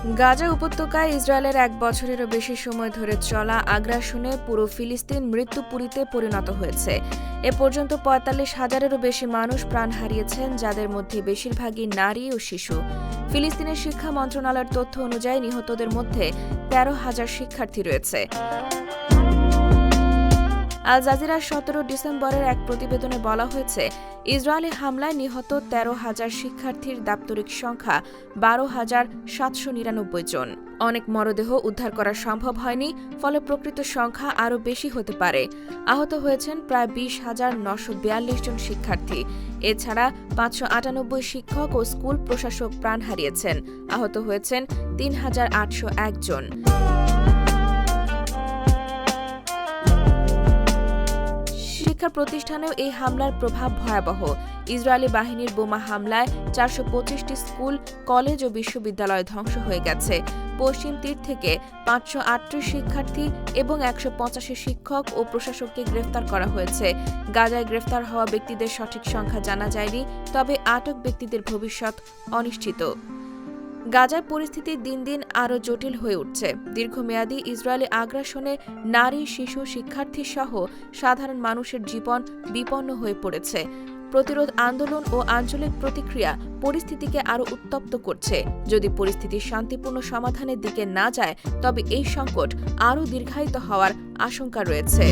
গাজা উপত্যকায় ইসরায়েলের এক বছরেরও বেশি সময় ধরে চলা আগ্রাসনে পুরো ফিলিস্তিন মৃত্যুপুরীতে পরিণত হয়েছে। এ পর্যন্ত পঁয়তাল্লিশ হাজারেরও বেশি মানুষ প্রাণ হারিয়েছেন, যাদের মধ্যে বেশিরভাগই নারী ও শিশু। ফিলিস্তিনের শিক্ষা মন্ত্রণালয়ের তথ্য অনুযায়ী নিহতদের মধ্যে তেরো হাজার শিক্ষার্থী রয়েছে। আল জাজিরার সতেরো ডিসেম্বরের এক প্রতিবেদনে বলা হয়েছে, ইসরায়েলি হামলায় নিহত তেরো হাজার শিক্ষার্থীর দাপ্তরিক সংখ্যা বারো হাজার সাতশো নিরানব্বই জন। অনেক মরদেহ উদ্ধার করা সম্ভব হয়নি, ফলে প্রকৃত সংখ্যা আরও বেশি হতে পারে। আহত হয়েছেন প্রায় বিশ হাজার নশো বিয়াল্লিশ জন শিক্ষার্থী। এছাড়া পাঁচশো আটানব্বই শিক্ষক ও স্কুল প্রশাসক প্রাণ হারিয়েছেন। আহত হয়েছেন তিন হাজার আটশো এক শিক্ষা প্রতিষ্ঠানেও এই হামলার প্রভাব ভয়াবহ। ইসরায়েলি বাহিনীর বোমা হামলায় চারশো পঁচিশটি স্কুল, কলেজ ও বিশ্ববিদ্যালয় ধ্বংস হয়ে গেছে। পশ্চিম তীর থেকে পাঁচশো আটত্রিশ শিক্ষার্থী এবং একশো পঁচাশি শিক্ষক ও প্রশাসককে গ্রেফতার করা হয়েছে। গাজায় গ্রেফতার হওয়া ব্যক্তিদের সঠিক সংখ্যা জানা যায়নি, তবে আটক ব্যক্তিদের ভবিষ্যৎ অনিশ্চিত। গাজায় পরিস্থিতি দিন দিন আরও জটিল হয়ে উঠছে। দীর্ঘমেয়াদী ইসরায়েলি আগ্রাসনে নারী, শিশু শিক্ষার্থী সহ সাধারণ মানুষের জীবন বিপন্ন হয়ে পড়েছে। প্রতিরোধ আন্দোলন ও আঞ্চলিক প্রতিক্রিয়া পরিস্থিতিকে আরও উত্তপ্ত করছে। যদি পরিস্থিতি শান্তিপূর্ণ সমাধানের দিকে না যায়, তবে এই সংকট আরও দীর্ঘায়িত হওয়ার আশঙ্কা রয়েছে।